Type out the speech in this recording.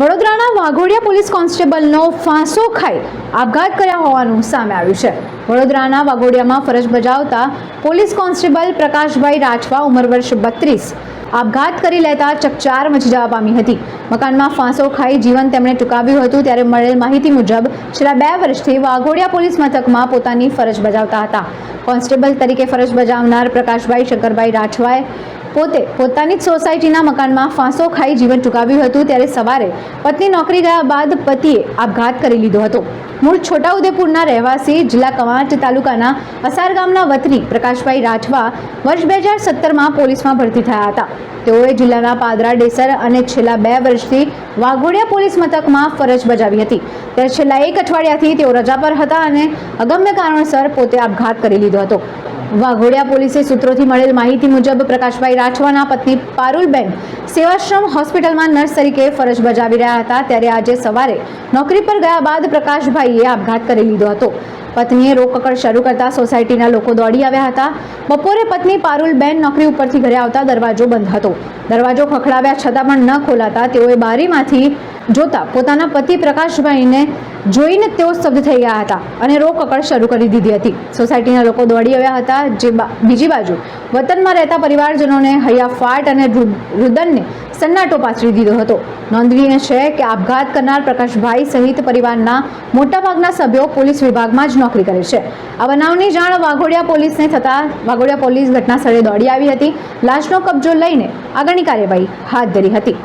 વડોદરાના વાઘોડિયા પોલીસ કોન્સ્ટેબલનો ફાંસો ખાઈ આપઘાત કર્યા હોવાનું સામે આવ્યું છે. વડોદરાના વાઘોડિયામાં ફરજ બજાવતા પોલીસ કોન્સ્ટેબલ પ્રકાશભાઈ રાઠવા ઉંમર વર્ષ બત્રીસ. આપઘાત કરી લેતા ચકચાર મચી જવા પામી હતી. મકાનમાં ફાંસો ખાઈ જીવન તેમણે ટૂંકાવ્યું હતું ત્યારે મળેલ માહિતી મુજબ છેલ્લા બે વર્ષથી વાઘોડિયા પોલીસ મથકમાં પોતાની ફરજ બજાવતા હતા. કોન્સ્ટેબલ તરીકે ફરજ બજાવનાર પ્રકાશભાઈ શંકરભાઈ રાઠવાએ પોતે પોતાની જ સોસાયટીના મકાનમાં ફાંસો ખાઈ જીવન ટૂંકાવ્યું હતું ત્યારે સવારે પત્ની નોકરી ગયા બાદ પતિએ આપઘાત કરી લીધો હતો. મૂળ છોટાઉદેપુરના રહેવાસી જિલ્લા કવાંટ તાલુકાના અસાર ગામના વતની પ્રકાશભાઈ રાઠવા વર્ષ બે હજાર સત્તરમાં પોલીસમાં ભરતી થયા હતા. તેઓએ જિલ્લાના પાદરા, ડેસર અને છેલ્લા બે વર્ષથી વાઘોડિયા પોલીસ મથકમાં ફરજ બજાવી હતી. ત્યારે છેલ્લા એક અઠવાડિયાથી તેઓ રજા પર હતા અને અગમ્ય કારણોસર પોતે આપઘાત કરી લીધો હતો. વાઘોડિયા પોલીસે સૂત્રોથી મળેલ માહિતી મુજબ પ્રકાશભાઈ રાઠવાના પત્ની પારુલબેન સેવાશ્રમ હોસ્પિટલમાં નર્સ તરીકે ફરજ બજાવી રહ્યા હતા. ત્યારે આજે સવારે નોકરી પર ગયા બાદ પ્રકાશભાઈએ આપઘાત કરી લીધો હતો. પત્નીએ રોકકળ શરૂ કરતા સોસાયટીના લોકો દોડી આવ્યા હતા. બપોરે પત્ની પારુલબેન નોકરી ઉપરથી ઘરે આવતા દરવાજો બંધ હતો. દરવાજો ખખડાવ્યા છતાં પણ ન ખોલાતા તેઓએ બારીમાંથી જોતા પોતાના પતિ પ્રકાશભાઈને જોઈને તેઓ સ્તબ્ધ થઈ ગયા હતા અને રોકકળ શરૂ કરી દીધી હતી. સોસાયટીના લોકો દોડી આવ્યા હતા. જે બીજી બાજુ વતનમાં રહેતા પરિવારજનોને હૈયાફાટ અને રુદનને સન્નાટો પાથરી દીધો હતો. નોંધનીય છે કે આપઘાત કરનાર પ્રકાશભાઈ સહિત પરિવારના મોટાભાગના સભ્યો પોલીસ વિભાગમાં જ નોકરી કરે છે. આ બનાવની જાણ વાઘોડિયા પોલીસને થતાં વાઘોડિયા પોલીસ ઘટના સ્થળે દોડી આવી હતી. લાશનો કબજો લઈને આગળની કાર્યવાહી હાથ ધરી હતી.